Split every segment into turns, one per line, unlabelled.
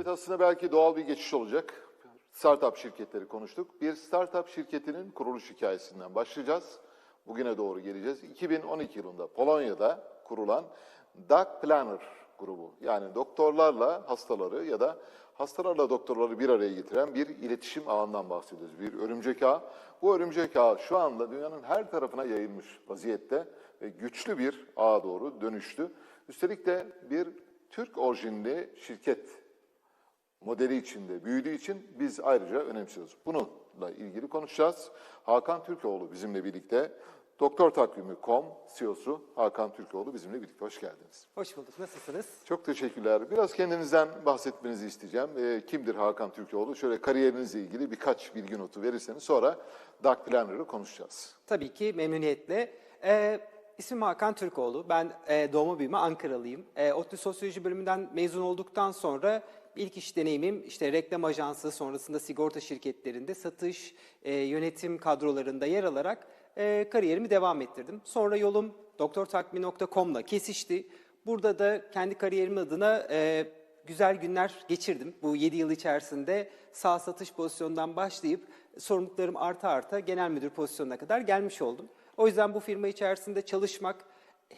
Evet aslında belki doğal bir geçiş olacak. Startup şirketleri konuştuk. Bir startup şirketinin kuruluş hikayesinden başlayacağız. Bugüne doğru geleceğiz. 2012 yılında Polonya'da kurulan Doc Planner grubu. Yani doktorlarla hastaları ya da hastalarla doktorları bir araya getiren bir iletişim ağından bahsediyoruz. Bir örümcek ağı. Bu örümcek ağı şu anda dünyanın her tarafına yayılmış vaziyette ve güçlü bir ağa doğru dönüştü. Üstelik de bir Türk orijinli şirket modeli içinde büyüdüğü için biz ayrıca önemsiyoruz. Bununla ilgili konuşacağız. Hakan Türkoğlu bizimle birlikte. Doktor Takvimi.com CEO'su Hakan Türkoğlu bizimle birlikte. Hoş geldiniz.
Hoş bulduk. Nasılsınız?
Çok teşekkürler. Biraz kendinizden bahsetmenizi isteyeceğim. Ee, kimdir Hakan Türkoğlu? Şöyle kariyerinizle ilgili birkaç bilgi notu verirseniz sonra Dark Planner'ı konuşacağız.
Tabii ki memnuniyetle. Ee, ismim Hakan Türkoğlu. Ben e, doğma büyüme Ankaralıyım. E, ODTÜ Sosyoloji bölümünden mezun olduktan sonra ilk iş deneyimim işte reklam ajansı sonrasında sigorta şirketlerinde satış, e, yönetim kadrolarında yer alarak e, kariyerimi devam ettirdim. Sonra yolum doktortakmi.com'la kesişti. Burada da kendi kariyerim adına e, güzel günler geçirdim. Bu 7 yıl içerisinde sağ satış pozisyonundan başlayıp sorumluluklarım arta arta genel müdür pozisyonuna kadar gelmiş oldum. O yüzden bu firma içerisinde çalışmak,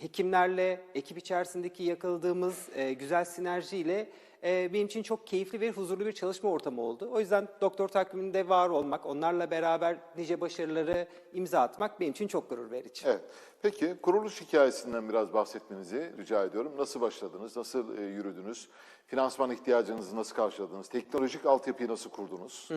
hekimlerle, ekip içerisindeki yakaladığımız e, güzel sinerjiyle e, benim için çok keyifli ve huzurlu bir çalışma ortamı oldu. O yüzden doktor takviminde var olmak, onlarla beraber nice başarıları imza atmak benim için çok gurur verici.
Evet. Peki kuruluş hikayesinden biraz bahsetmenizi rica ediyorum. Nasıl başladınız? Nasıl e, yürüdünüz? Finansman ihtiyacınızı nasıl karşıladınız? Teknolojik altyapıyı nasıl kurdunuz?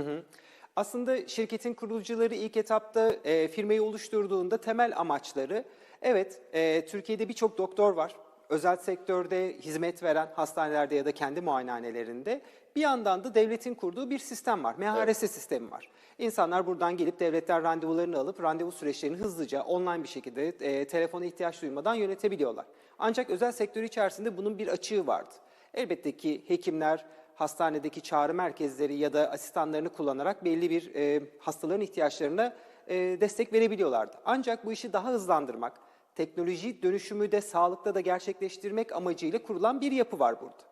Aslında şirketin kurucuları ilk etapta e, firmayı oluşturduğunda temel amaçları, evet e, Türkiye'de birçok doktor var. Özel sektörde hizmet veren hastanelerde ya da kendi muayenehanelerinde bir yandan da devletin kurduğu bir sistem var. MHRS sistemi var. İnsanlar buradan gelip devletten randevularını alıp randevu süreçlerini hızlıca online bir şekilde e, telefona ihtiyaç duymadan yönetebiliyorlar. Ancak özel sektör içerisinde bunun bir açığı vardı. Elbette ki hekimler hastanedeki çağrı merkezleri ya da asistanlarını kullanarak belli bir e, hastaların ihtiyaçlarına e, destek verebiliyorlardı. Ancak bu işi daha hızlandırmak, teknoloji dönüşümü de sağlıkta da gerçekleştirmek amacıyla kurulan bir yapı var burada.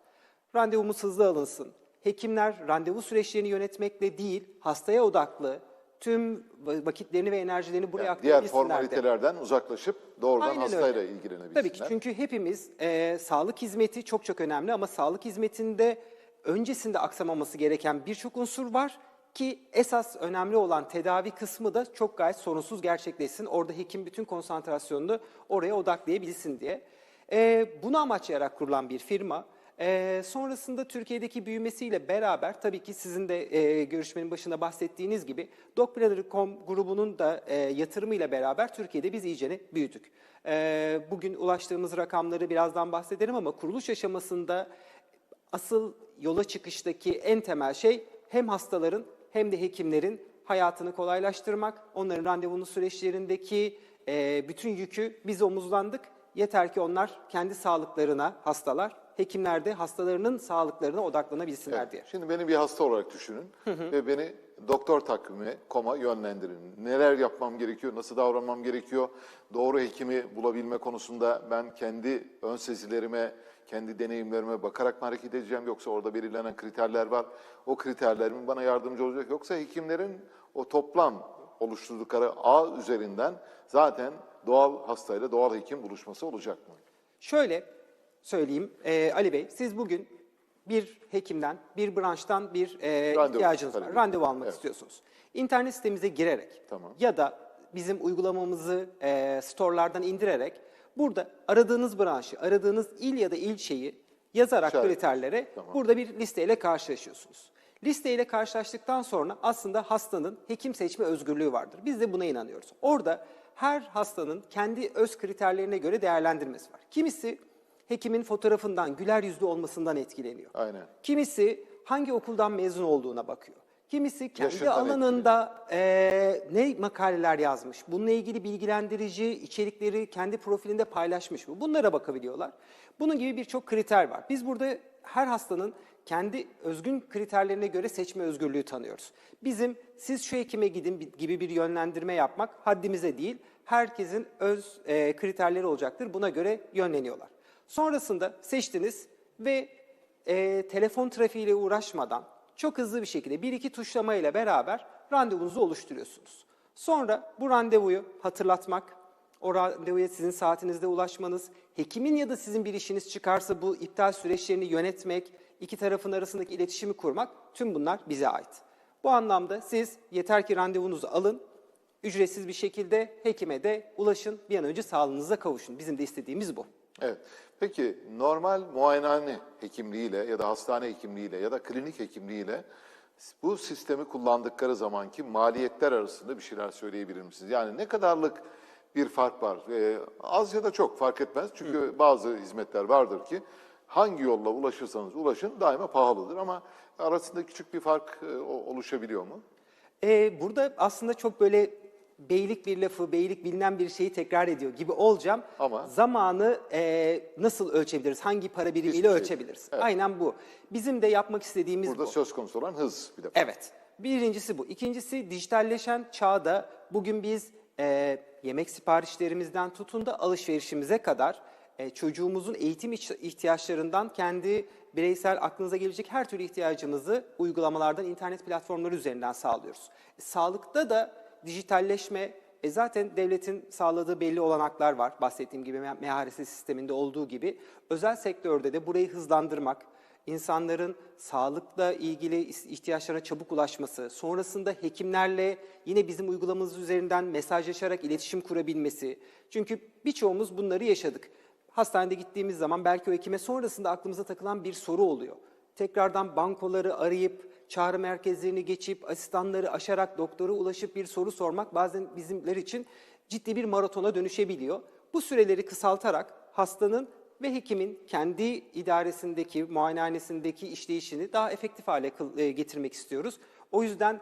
Randevumuz hızlı alınsın. Hekimler randevu süreçlerini yönetmekle değil, hastaya odaklı tüm vakitlerini ve enerjilerini buraya
Yani diğer
aktarabilsinler de.
formalitelerden uzaklaşıp doğrudan
Aynen
hastayla
öyle.
ilgilenebilsinler.
Tabii ki çünkü hepimiz e, sağlık hizmeti çok çok önemli ama sağlık hizmetinde öncesinde aksamaması gereken birçok unsur var ki esas önemli olan tedavi kısmı da çok gayet sorunsuz gerçekleşsin. Orada hekim bütün konsantrasyonunu oraya odaklayabilsin diye. E, bunu amaçlayarak kurulan bir firma. E, sonrasında Türkiye'deki büyümesiyle beraber tabii ki sizin de e, görüşmenin başında bahsettiğiniz gibi DocPlanner.com grubunun da e, yatırımıyla beraber Türkiye'de biz iyicene büyüdük. E, bugün ulaştığımız rakamları birazdan bahsederim ama kuruluş aşamasında asıl yola çıkıştaki en temel şey hem hastaların hem de hekimlerin hayatını kolaylaştırmak, onların randevunu süreçlerindeki e, bütün yükü biz omuzlandık. Yeter ki onlar kendi sağlıklarına, hastalar, hekimler de hastalarının sağlıklarına odaklanabilsinler
Evet.
diye.
Şimdi beni bir hasta olarak düşünün ve beni doktor takvimi koma yönlendirin. Neler yapmam gerekiyor, nasıl davranmam gerekiyor, doğru hekimi bulabilme konusunda ben kendi ön sezilerime, kendi deneyimlerime bakarak mı hareket edeceğim yoksa orada belirlenen kriterler var. O kriterlerin bana yardımcı olacak yoksa hekimlerin o toplam oluşturdukları ağ üzerinden zaten doğal hastayla doğal hekim buluşması olacak mı?
Şöyle söyleyeyim e, Ali Bey, siz bugün bir hekimden, bir branştan bir e,
Randevu
ihtiyacınız var. Randevu almak
Evet.
istiyorsunuz. İnternet sitemize girerek
Tamam.
ya da bizim uygulamamızı e, storelardan indirerek burada aradığınız branşı, aradığınız il ya da ilçeyi yazarak
İşaret.
kriterlere
Tamam.
burada bir listeyle karşılaşıyorsunuz. Listeyle karşılaştıktan sonra aslında hastanın hekim seçme özgürlüğü vardır. Biz de buna inanıyoruz. Orada her hastanın kendi öz kriterlerine göre değerlendirmesi var. Kimisi hekimin fotoğrafından, güler yüzlü olmasından etkileniyor.
Aynen.
Kimisi hangi okuldan mezun olduğuna bakıyor. Kimisi kendi
Yaşından
alanında eee, ne makaleler yazmış, bununla ilgili bilgilendirici içerikleri kendi profilinde paylaşmış mı? Bunlara bakabiliyorlar. Bunun gibi birçok kriter var. Biz burada her hastanın kendi özgün kriterlerine göre seçme özgürlüğü tanıyoruz. Bizim siz şu hekime gidin gibi bir yönlendirme yapmak haddimize değil, herkesin öz eee, kriterleri olacaktır. Buna göre yönleniyorlar. Sonrasında seçtiniz ve e, telefon trafiğiyle uğraşmadan çok hızlı bir şekilde bir iki tuşlamayla beraber randevunuzu oluşturuyorsunuz. Sonra bu randevuyu hatırlatmak, o randevuya sizin saatinizde ulaşmanız, hekimin ya da sizin bir işiniz çıkarsa bu iptal süreçlerini yönetmek, iki tarafın arasındaki iletişimi kurmak tüm bunlar bize ait. Bu anlamda siz yeter ki randevunuzu alın, ücretsiz bir şekilde hekime de ulaşın, bir an önce sağlığınıza kavuşun. Bizim de istediğimiz bu.
Evet. Peki normal muayenehane hekimliğiyle ya da hastane hekimliğiyle ya da klinik hekimliğiyle bu sistemi kullandıkları zamanki maliyetler arasında bir şeyler söyleyebilir misiniz? Yani ne kadarlık bir fark var? Ee, az ya da çok fark etmez. Çünkü bazı hizmetler vardır ki hangi yolla ulaşırsanız ulaşın daima pahalıdır ama arasında küçük bir fark e, oluşabiliyor mu?
Ee, burada aslında çok böyle beylik bir lafı, beylik bilinen bir şeyi tekrar ediyor gibi olacağım.
Ama-
Zamanı e, nasıl ölçebiliriz? Hangi para birimiyle
Hiçbir şey.
ölçebiliriz?
Evet.
Aynen bu. Bizim de yapmak istediğimiz
Burada
bu.
söz konusu olan hız bir defa.
Evet. Birincisi bu. İkincisi dijitalleşen çağda bugün biz e, yemek siparişlerimizden tutun da alışverişimize kadar e, çocuğumuzun eğitim ihtiyaçlarından kendi bireysel aklınıza gelecek her türlü ihtiyacımızı uygulamalardan, internet platformları üzerinden sağlıyoruz. E, sağlıkta da dijitalleşme, e, zaten devletin sağladığı belli olanaklar var. Bahsettiğim gibi MHRS sisteminde olduğu gibi. Özel sektörde de burayı hızlandırmak, insanların sağlıkla ilgili ihtiyaçlarına çabuk ulaşması, sonrasında hekimlerle yine bizim uygulamamız üzerinden mesajlaşarak iletişim kurabilmesi. Çünkü birçoğumuz bunları yaşadık. Hastanede gittiğimiz zaman belki o hekime sonrasında aklımıza takılan bir soru oluyor. Tekrardan bankoları arayıp, çağrı merkezlerini geçip, asistanları aşarak doktora ulaşıp bir soru sormak bazen bizimler için ciddi bir maratona dönüşebiliyor. Bu süreleri kısaltarak hastanın ve hekimin kendi idaresindeki, muayenehanesindeki işleyişini daha efektif hale e, getirmek istiyoruz. O yüzden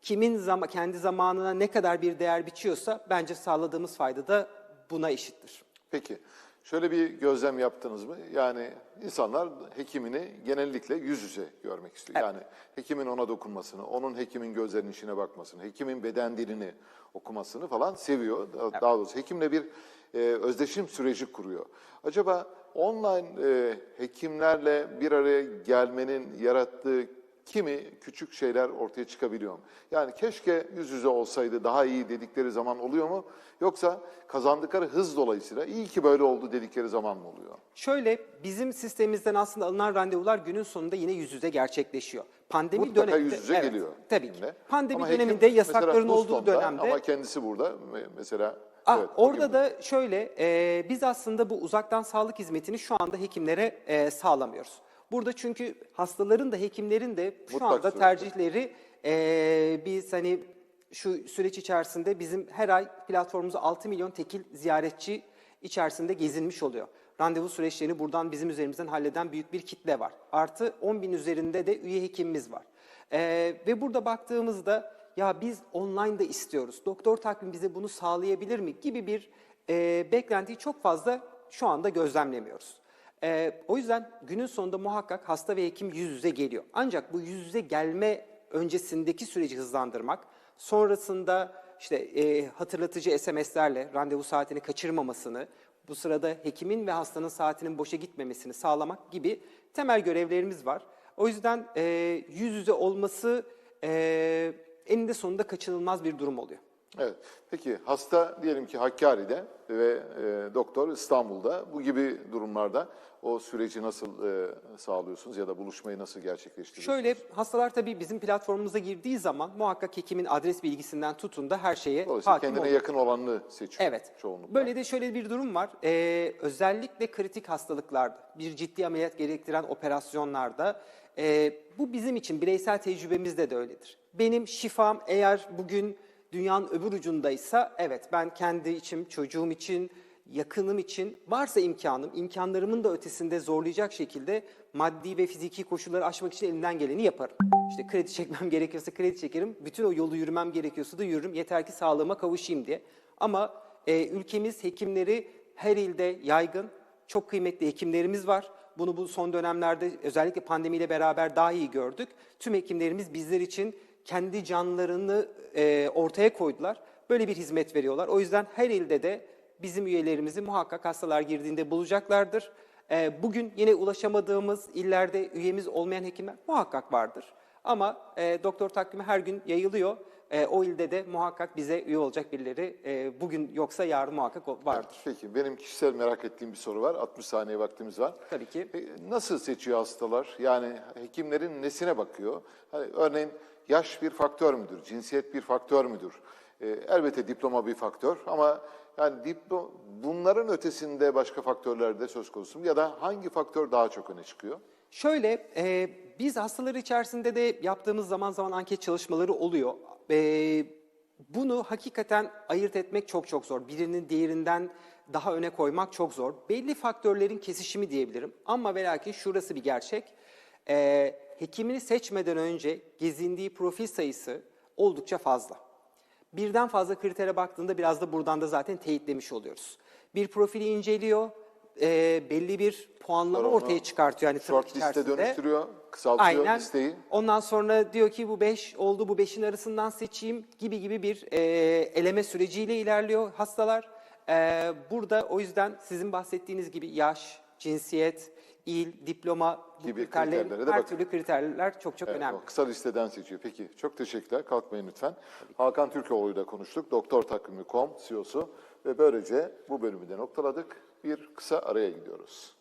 kimin zama, kendi zamanına ne kadar bir değer biçiyorsa bence sağladığımız fayda da buna eşittir.
Peki, şöyle bir gözlem yaptınız mı? Yani insanlar hekimini genellikle yüz yüze görmek istiyor. Yani hekimin ona dokunmasını, onun hekimin gözlerinin içine bakmasını, hekimin beden dilini okumasını falan seviyor. Daha, daha doğrusu hekimle bir e, özdeşim süreci kuruyor. Acaba online e, hekimlerle bir araya gelmenin yarattığı kimi küçük şeyler ortaya çıkabiliyor mu? Yani keşke yüz yüze olsaydı daha iyi dedikleri zaman oluyor mu? Yoksa kazandıkları hız dolayısıyla iyi ki böyle oldu dedikleri zaman mı oluyor?
Şöyle bizim sistemimizden aslında alınan randevular günün sonunda yine yüz yüze gerçekleşiyor. Pandemi
Mutlaka
döneminde
yüz yüze
evet,
geliyor.
Tabii ki. Pandemi
Ama hekim
döneminde
mesela
yasakların olduğu dönemde
Ama kendisi burada me- mesela.
Ah,
evet,
orada da şöyle, e, biz aslında bu uzaktan sağlık hizmetini şu anda hekimlere e, sağlamıyoruz. Burada çünkü hastaların da hekimlerin de şu
Mutlak
anda tercihleri e, biz hani şu süreç içerisinde bizim her ay platformumuza 6 milyon tekil ziyaretçi içerisinde gezinmiş oluyor. Randevu süreçlerini buradan bizim üzerimizden halleden büyük bir kitle var. Artı 10 bin üzerinde de üye hekimimiz var. E, ve burada baktığımızda ya biz online da istiyoruz. Doktor takvim bize bunu sağlayabilir mi gibi bir e, beklentiyi çok fazla şu anda gözlemlemiyoruz. E, o yüzden günün sonunda muhakkak hasta ve hekim yüz yüze geliyor. Ancak bu yüz yüze gelme öncesindeki süreci hızlandırmak, sonrasında işte e, hatırlatıcı SMS'lerle randevu saatini kaçırmamasını, bu sırada hekimin ve hastanın saatinin boşa gitmemesini sağlamak gibi temel görevlerimiz var. O yüzden e, yüz yüze olması e, eninde sonunda kaçınılmaz bir durum oluyor.
Evet. Peki hasta diyelim ki Hakkari'de ve e, doktor İstanbul'da bu gibi durumlarda o süreci nasıl e, sağlıyorsunuz ya da buluşmayı nasıl gerçekleştiriyorsunuz?
Şöyle hastalar tabii bizim platformumuza girdiği zaman muhakkak hekimin adres bilgisinden tutun da her şeye
Dolayısıyla
hakim
kendine
oluyor.
yakın olanını seçiyor
Evet.
çoğunlukla.
Böyle de şöyle bir durum var. Ee, özellikle kritik hastalıklarda, bir ciddi ameliyat gerektiren operasyonlarda e, bu bizim için bireysel tecrübemizde de öyledir. Benim şifam eğer bugün dünyanın öbür ucundaysa evet ben kendi içim, çocuğum için, yakınım için varsa imkanım, imkanlarımın da ötesinde zorlayacak şekilde maddi ve fiziki koşulları aşmak için elimden geleni yaparım. İşte kredi çekmem gerekiyorsa kredi çekerim, bütün o yolu yürümem gerekiyorsa da yürürüm yeter ki sağlığıma kavuşayım diye. Ama e, ülkemiz hekimleri her ilde yaygın, çok kıymetli hekimlerimiz var. Bunu bu son dönemlerde özellikle pandemiyle beraber daha iyi gördük. Tüm hekimlerimiz bizler için kendi canlarını e, ortaya koydular. Böyle bir hizmet veriyorlar. O yüzden her ilde de bizim üyelerimizi muhakkak hastalar girdiğinde bulacaklardır. E, bugün yine ulaşamadığımız illerde üyemiz olmayan hekimler muhakkak vardır. Ama e, doktor takvimi her gün yayılıyor. E, o ilde de muhakkak bize üye olacak birileri e, bugün yoksa yarın muhakkak vardır.
Peki benim kişisel merak ettiğim bir soru var. 60 saniye vaktimiz var.
Tabii ki.
E, Nasıl seçiyor hastalar? Yani hekimlerin nesine bakıyor? Hani örneğin yaş bir faktör müdür? Cinsiyet bir faktör müdür? E, elbette diploma bir faktör ama yani diplo bunların ötesinde başka faktörler de söz konusu mu? Ya da hangi faktör daha çok öne çıkıyor?
Şöyle, e, biz hastalar içerisinde de yaptığımız zaman zaman anket çalışmaları oluyor. E, bunu hakikaten ayırt etmek çok çok zor. Birinin diğerinden daha öne koymak çok zor. Belli faktörlerin kesişimi diyebilirim. Ama ve lakin şurası bir gerçek. E, hekimini seçmeden önce gezindiği profil sayısı oldukça fazla. Birden fazla kritere baktığında biraz da buradan da zaten teyitlemiş oluyoruz. Bir profili inceliyor, e, belli bir puanlama
Sonra
ortaya çıkartıyor. Yani
Short liste dönüştürüyor, kısaltıyor
Aynen.
listeyi.
Ondan sonra diyor ki bu 5 oldu, bu 5'in arasından seçeyim gibi gibi bir e, eleme süreciyle ilerliyor hastalar. E, burada o yüzden sizin bahsettiğiniz gibi yaş, cinsiyet, il, diploma
Gibi
kriterlerin-
kriterlere de
her
bakın.
türlü kriterler çok çok
Evet,
önemli.
o kısa listeden seçiyor. Peki çok teşekkürler. Kalkmayın lütfen. Hakan Türkoğlu'yla konuştuk. Doktor Takvimi.com CEO'su ve böylece bu bölümü de noktaladık. Bir kısa araya gidiyoruz.